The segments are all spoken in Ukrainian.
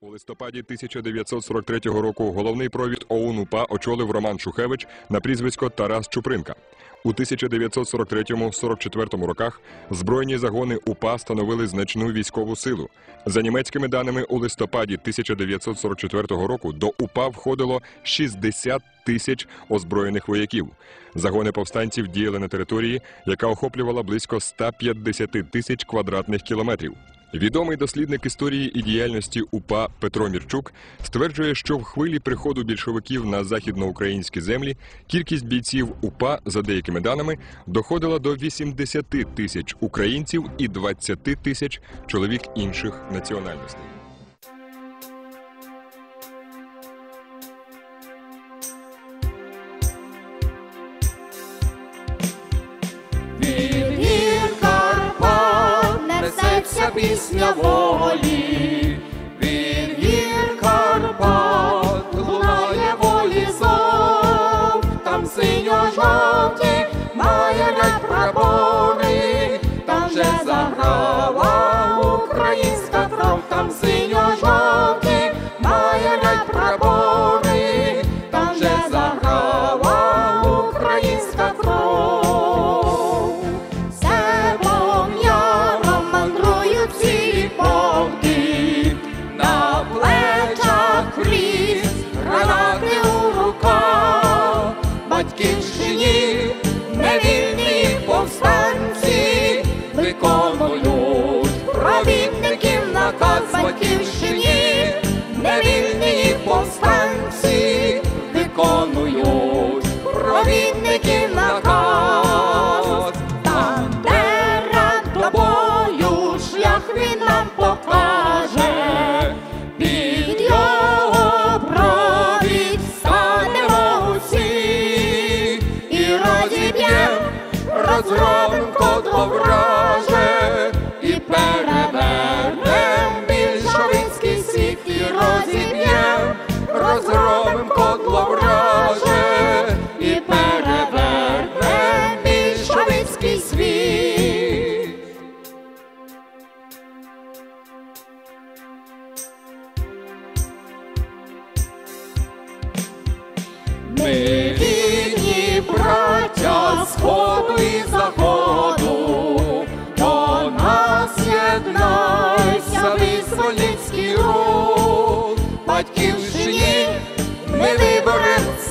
У листопаді 1943 року головний провід ОУН УПА очолив Роман Шухевич на прізвисько Тарас Чупринка. У 1943-44 роках збройні загони УПА становили значну військову силу. За німецькими даними, у листопаді 1944 року до УПА входило 60 тисяч озброєних вояків. Загони повстанців діяли на території, яка охоплювала близько 150 тисяч квадратних кілометрів. Відомий дослідник історії і діяльності УПА Петро Мірчук стверджує, що в хвилі приходу більшовиків на західноукраїнські землі кількість бійців УПА, за деякими даними, доходила до 80 тисяч українців і 20 тисяч чоловік інших національностей. Пісня волі,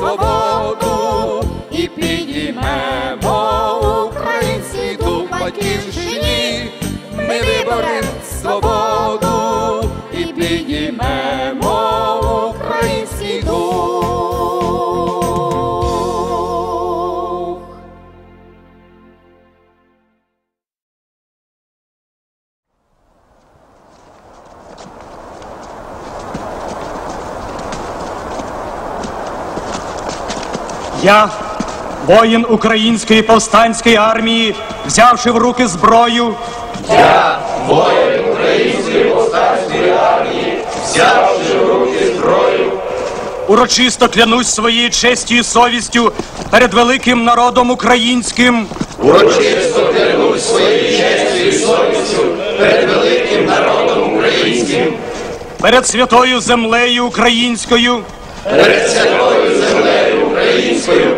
свободу і підіймемо Я, воїн української повстанської армії, взявши в руки зброю, Я, воїн української повстанської армії, взявши в руки зброю. урочисто клянусь своєю честю і совістю перед великим народом українським, Урочисто клянусь своєю честю і совістю перед великим народом українським, перед святою землею українською, перед святою українською,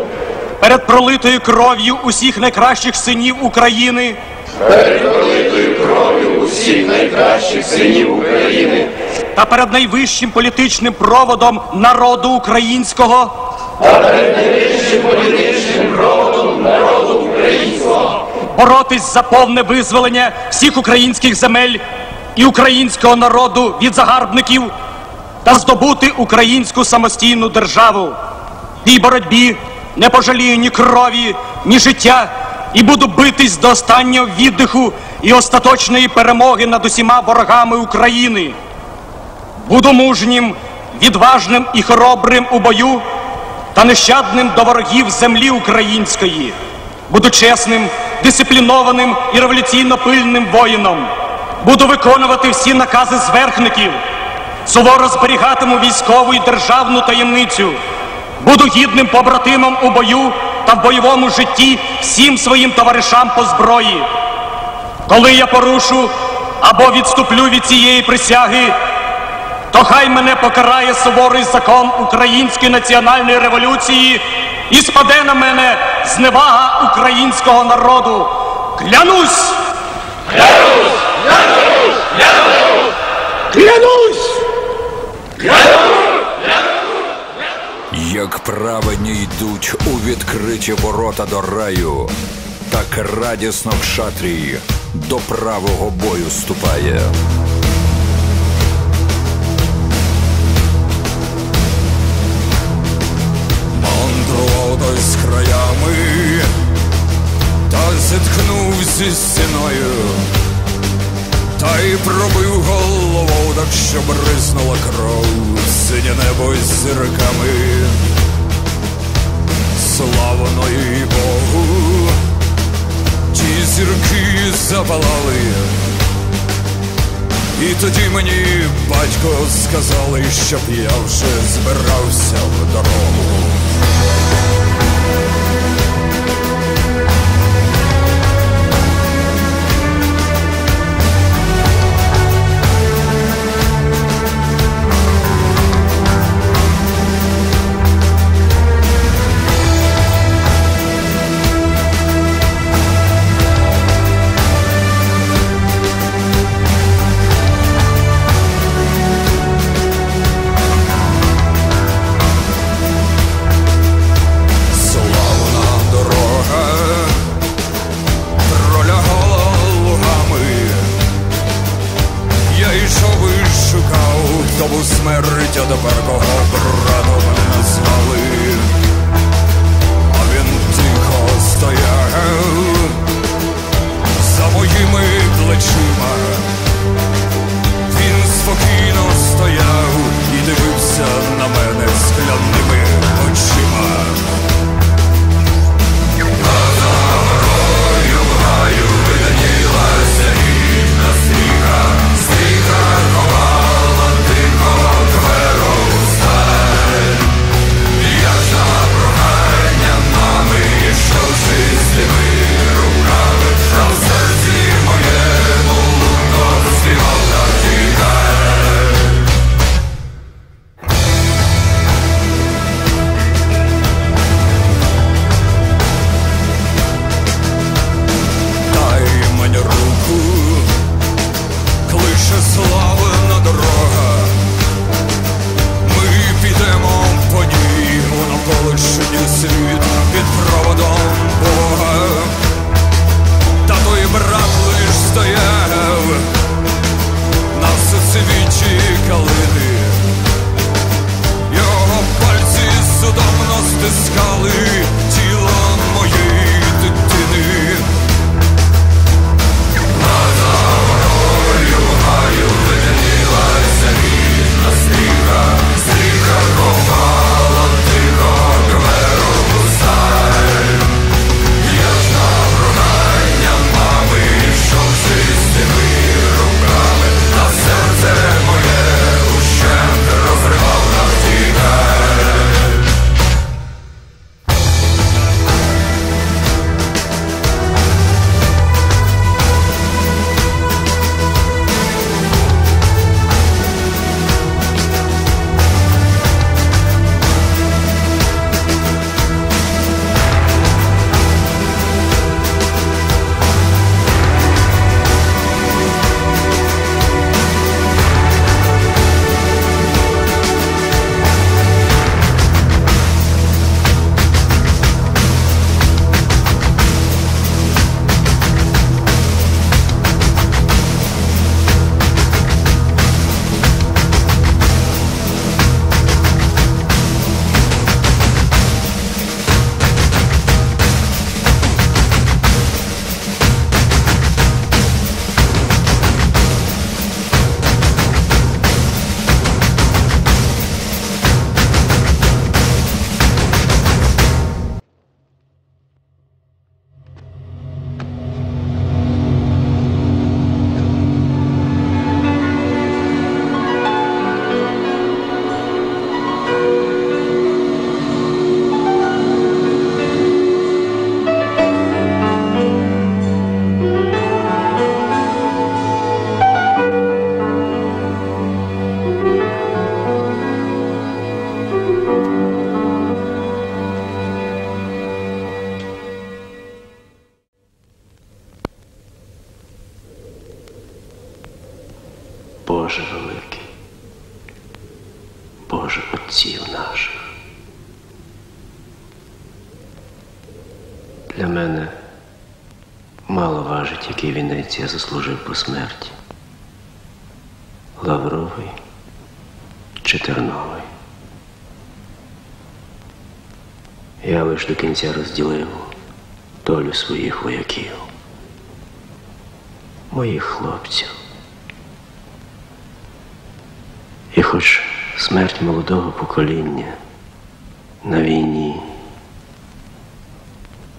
перед пролитою кров'ю усіх найкращих синів України, перед пролитою кров'ю усіх найкращих синів України, та перед найвищим політичним проводом народу українського. та перед найвищим політичним проводом народу українського, боротись за повне визволення всіх українських земель і українського народу від загарбників та здобути українську самостійну державу. Тій боротьбі не пожалію ні крові, ні життя і буду битись до останнього віддиху і остаточної перемоги над усіма ворогами України. Буду мужнім, відважним і хоробрим у бою та нещадним до ворогів землі української. Буду чесним, дисциплінованим і революційно пильним воїном. Буду виконувати всі накази зверхників. Суворо зберігатиму військову і державну таємницю. Буду гідним побратимом у бою та в бойовому житті всім своїм товаришам по зброї. Коли я порушу або відступлю від цієї присяги, то хай мене покарає суворий закон Української національної революції і спаде на мене зневага українського народу. Клянусь! Клянусь! Як праведні йдуть у відкриті ворота до раю, так радісно в кшатрій до правого бою ступає. Мандрував той з краями, та зіткнувся зі стіною, та й пробив голову, так що бризнула кров, синє небо з зірками. Славно і Богу, ті зірки запалали. І тоді мені батько сказали, щоб я вже збирався в дорогу. Боже великий, Боже отців наших. Для мене мало важить, який вінець я заслужив по смерті. Лавровий чи терновий. Я лиш до кінця розділив долю своїх вояків, моїх хлопців. І хоч смерть молодого покоління на війні,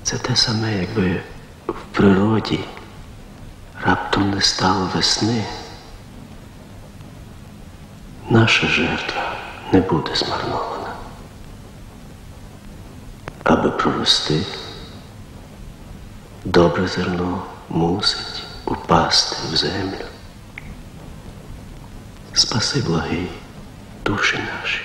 це те саме, якби в природі раптом не стало весни. Наша жертва не буде змарнована. Аби прорости, добре зерно мусить упасти в землю. Спаси благий душі наші.